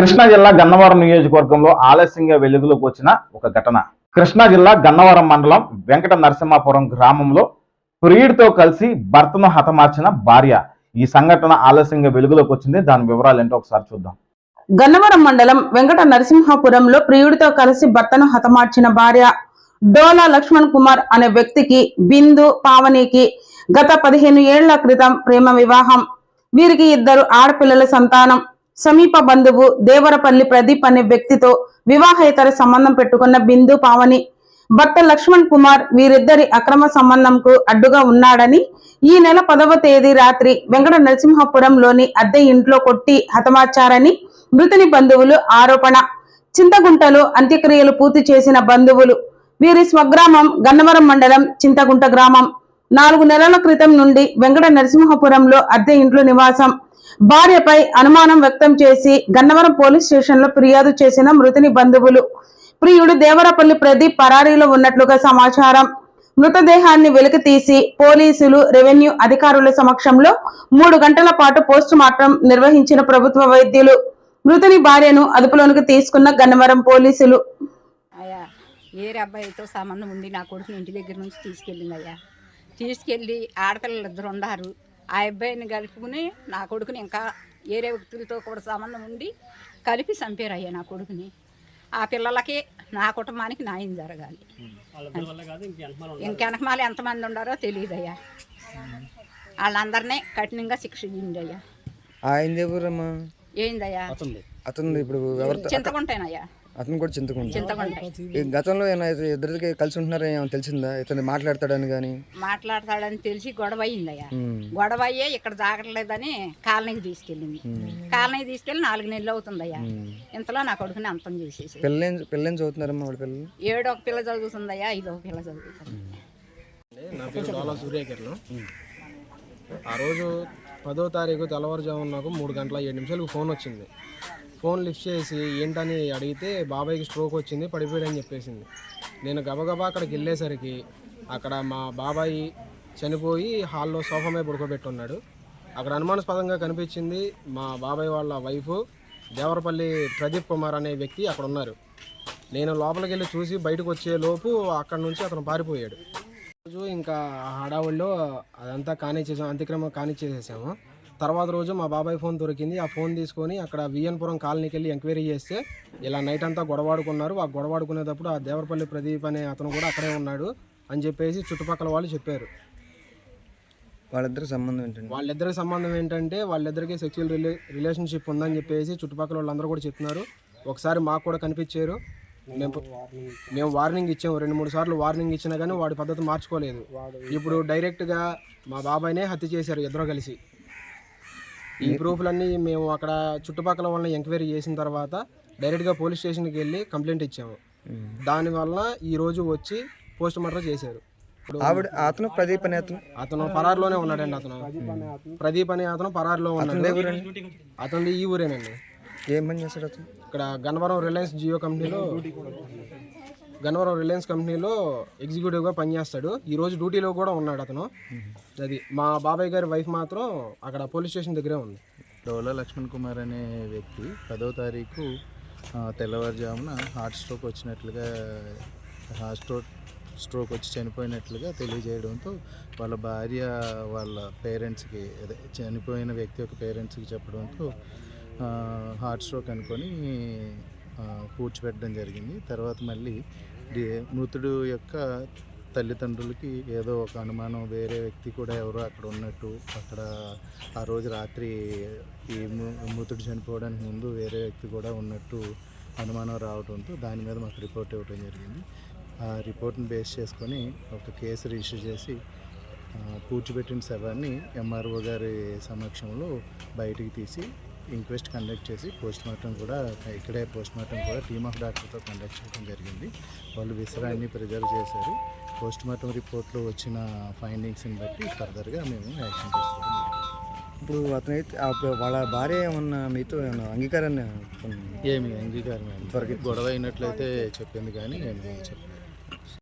కృష్ణా జిల్లా గన్నవరం నియోజకవర్గంలో ఆలస్యంగా వెలుగులోకి వచ్చిన ఒక ఘటన. కృష్ణా జిల్లా గన్నవరం మండలం వెంకట నరసింహాపురం గ్రామంలో ప్రియుడితో కలిసి భర్తను హతమార్చిన భార్య. ఈ సంఘటన ఆలస్యంగా వెలుగులోకి వచ్చింది. దాని వివరాలు ఏంటో ఒకసారి చూద్దాం. గన్నవరం మండలం వెంకట నరసింహాపురంలో ప్రియుడితో కలిసి భర్తను హతమార్చిన భార్య డోలా లక్ష్మణ్ కుమార్ అనే వ్యక్తికి బిందు పావనికి గత పదిహేను ఏళ్ళ క్రితం ప్రేమ వివాహం. వీరికి ఇద్దరు ఆడపిల్లల సంతానం. సమీప బంధువు దేవరపల్లి ప్రదీప్ అనే వ్యక్తితో వివాహేతర సంబంధం పెట్టుకున్న బిందు పావని భర్త లక్ష్మణ్ కుమార్ వీరిద్దరి అక్రమ సంబంధంకు అడ్డుగా ఉన్నాడని ఈ నెల పదవ తేదీ రాత్రి వెంకట నరసింహపురంలోని అద్దె ఇంట్లో కొట్టి హతమార్చారని మృతుని బంధువులు ఆరోపణ. చింతగుంటలో అంత్యక్రియలు పూర్తి చేసిన బంధువులు వీరి స్వగ్రామం గన్నవరం మండలం చింతగుంట గ్రామం. నాలుగు నెలల క్రితం నుండి వెంకట నరసింహపురంలో అద్దె ఇంట్లో నివాసం. భార్యపై అనుమానం వ్యక్తం చేసి గన్నవరం పోలీస్ స్టేషన్లో ఫిర్యాదు చేసిన మృతుని బంధువులు. ప్రియుడు దేవరపల్లి ప్రదీప్ పరారీలో ఉన్నట్లుగా సమాచారం. మృతదేహాన్ని వెలికి తీసి పోలీసులు రెవెన్యూ అధికారుల సమక్షంలో మూడు గంటల పాటు పోస్టు మార్టం నిర్వహించిన ప్రభుత్వ వైద్యులు. మృతుని భార్యను అదుపులోనికి తీసుకున్న గన్నవరం పోలీసులు. అయ్యా అబ్బాయితో సంబంధం ఉంది? నా కొడుకు ఇంటి దగ్గర నుంచి తీసుకెళ్ళింది అయ్యా. తీసుకెళ్ళి ఆడపిల్లలు ఇద్దరు ఉన్నారు ఆ అబ్బాయిని కలుపుకుని నా కొడుకుని ఇంకా ఏరే వ్యక్తులతో కూడా సంబంధం ఉండి కలిపి చంపారు అయ్యా నా కొడుకుని. ఆ పిల్లలకి నా కుటుంబానికి న్యాయం జరగాలి. ఇంకెనకమాల ఎంతమంది ఉండారో తెలియదు అయ్యా వాళ్ళందరినీ కఠినంగా శిక్షించండి అయ్యా ఏందయ్యా? అతను ఇప్పుడు చింతకుంటానయ్యా. అతను కూడా చింతకుండా. గతంలో ఇద్దరికి కలిసి ఉంటున్నారా? ఏమైనా తెలిసిందా? ఇతను మాట్లాడతాడని కానీ మాట్లాడతాడని తెలిసి గొడవ అయిందయ్యా. గొడవ అయ్యే ఇక్కడ జాగట్లేదని కాలనీకి తీసుకెళ్ళింది. కాలనీకి తీసుకెళ్ళి నాలుగు నెలలు అవుతుందయ్యా. ఇంతలో నా కొడుకుని అంతం చేసేసి. పిల్లలేం పిల్లలేం చదువుతున్నారమ్మా వాళ్ళ పిల్లలు? ఏడో ఒక పిల్ల చదువుతుందయ్యా ఐదో ఒక పిల్ల చదువుతుంది నా పేరు డోలా సూర్యకిరణం ఆ రోజు పదో తారీఖు తెల్లవారుజామున నాకు మూడు గంటల ఏడు నిమిషాలకు ఫోన్ వచ్చింది. ఫోన్ లిఫ్ట్ చేసి ఏంటని అడిగితే బాబాయ్కి స్ట్రోక్ వచ్చింది పడిపోయాడని చెప్పేసింది. నేను గబగబా అక్కడికి వెళ్ళేసరికి అక్కడ మా బాబాయి చనిపోయి హాల్లో సోఫా మీద పడుకోబెట్టున్నాడు. అక్కడ అనుమానాస్పదంగా కనిపించింది మా బాబాయ్ వాళ్ళ వైఫ్ దేవరపల్లి ప్రదీప్ కుమార్ అనే వ్యక్తి అక్కడ ఉన్నారు. నేను లోపలికి వెళ్ళి చూసి బయటకు వచ్చే లోపు అక్కడ నుంచి అతను పారిపోయాడు. రోజు ఇంకా ఆ హడావుల్లో అదంతా కానిచ్చేసాం అంత్యక్రమం కానిచ్చేసేసాము. తర్వాత రోజు మా బాబాయ్ ఫోన్ దొరికింది. ఆ ఫోన్ తీసుకొని అక్కడ విఎన్పురం కాలనీకి వెళ్ళి ఎంక్వైరీ చేస్తే ఇలా నైట్ అంతా గొడవాడుకున్నారు. ఆ గొడవాడుకునేటప్పుడు ఆ దేవరపల్లి ప్రదీప్ అనే అతను కూడా అక్కడే ఉన్నాడు అని చెప్పేసి చుట్టుపక్కల వాళ్ళు చెప్పారు. వాళ్ళిద్దరి సంబంధం ఏంటండి? వాళ్ళిద్దరి సంబంధం ఏంటంటే వాళ్ళిద్దరికి సెక్చువల్ రిలే రిలేషన్షిప్ ఉందని చెప్పేసి చుట్టుపక్కల వాళ్ళందరూ కూడా చెప్తున్నారు ఒకసారి మాకు కూడా కనిపించారు. మేము వార్నింగ్ ఇచ్చాము రెండు మూడు సార్లు వార్నింగ్ ఇచ్చినా కానీ వాడి పద్ధతి మార్చుకోలేదు. ఇప్పుడు డైరెక్ట్గా మా బాబాయ్నే హత్య చేశారు ఇద్దరు కలిసి. ఈ ప్రూఫ్లన్నీ మేము అక్కడ చుట్టుపక్కల వాళ్ళని ఎంక్వైరీ చేసిన తర్వాత డైరెక్ట్గా పోలీస్ స్టేషన్కి వెళ్ళి కంప్లైంట్ ఇచ్చాము. దానివల్ల ఈ రోజు వచ్చి పోస్ట్ మార్టం చేశారు. ఆవిడ అతను ప్రదీప్ అనే అతను? అతను పరారులోనే ఉన్నాడండి అతను. ప్రదీప్ అనే అతను? పరారులో ఉన్నాడు. అతను ఈ ఊరేనండి. ఏం పని చేస్తాడు అతను? ఇక్కడ గన్నవరం రిలయన్స్ జియో కంపెనీలో గన్నవరం రిలయన్స్ కంపెనీలో ఎగ్జిక్యూటివ్గా పనిచేస్తాడు. ఈ రోజు డ్యూటీలో కూడా ఉన్నాడు అతను. అది మా బాబాయ్ గారి వైఫ్ మాత్రం అక్కడ పోలీస్ స్టేషన్ దగ్గరే ఉంది. డోలా లక్ష్మణ్ కుమార్ అనే వ్యక్తి పదో తారీఖు తెల్లవారుజామున హార్ట్ స్ట్రోక్ వచ్చినట్లుగా హార్ట్ స్ట్రోక్ స్ట్రోక్ వచ్చి చనిపోయినట్లుగా తెలియజేయడంతో వాళ్ళ భార్య వాళ్ళ పేరెంట్స్కి అదే చనిపోయిన వ్యక్తి యొక్క పేరెంట్స్కి చెప్పడంతో హార్ట్ స్ట్రోక్ అనుకొని పూడ్చిపెట్టడం జరిగింది. తర్వాత మళ్ళీ మృతుడు యొక్క తల్లిదండ్రులకి ఏదో ఒక అనుమానం వేరే వ్యక్తి కూడా ఎవరో అక్కడ ఉన్నట్టు అక్కడ ఆ రోజు రాత్రి ఈ మృతుడు చనిపోవడానికి ముందు వేరే వ్యక్తి కూడా ఉన్నట్టు అనుమానం రావడంతో దాని మీద మాకు రిపోర్ట్ ఇవ్వడం జరిగింది. ఆ రిపోర్ట్ని బేస్ చేసుకొని ఒక కేసు రిజిస్టర్ చేసి పూడ్చిపెట్టిన శవాన్ని ఎంఆర్ఓ గారి సమక్షంలో బయటికి తీసి ఇంక్వెస్ట్ కండక్ట్ చేసి పోస్ట్ మార్టం కూడా ఇక్కడే పోస్ట్ మార్టం కూడా టీమ్ ఆఫ్ డాక్టర్తో కండక్ట్ చేయడం జరిగింది వాళ్ళు విసరాన్ని ప్రిజర్వ్ చేశారు పోస్ట్ మార్టం రిపోర్ట్లో వచ్చిన ఫైండింగ్స్ని బట్టి ఫర్దర్గా మేము యాక్షన్ తీసుకోవడం ఇప్పుడు అతనైతే వాళ్ళ భార్య ఏమన్నా మీతో ఏమన్నా అంగీకారాన్ని? ఏమి అంగీకారం ఏమి. గొడవ అయినట్లయితే చెప్పింది కానీ ఏమి చెప్పలేదు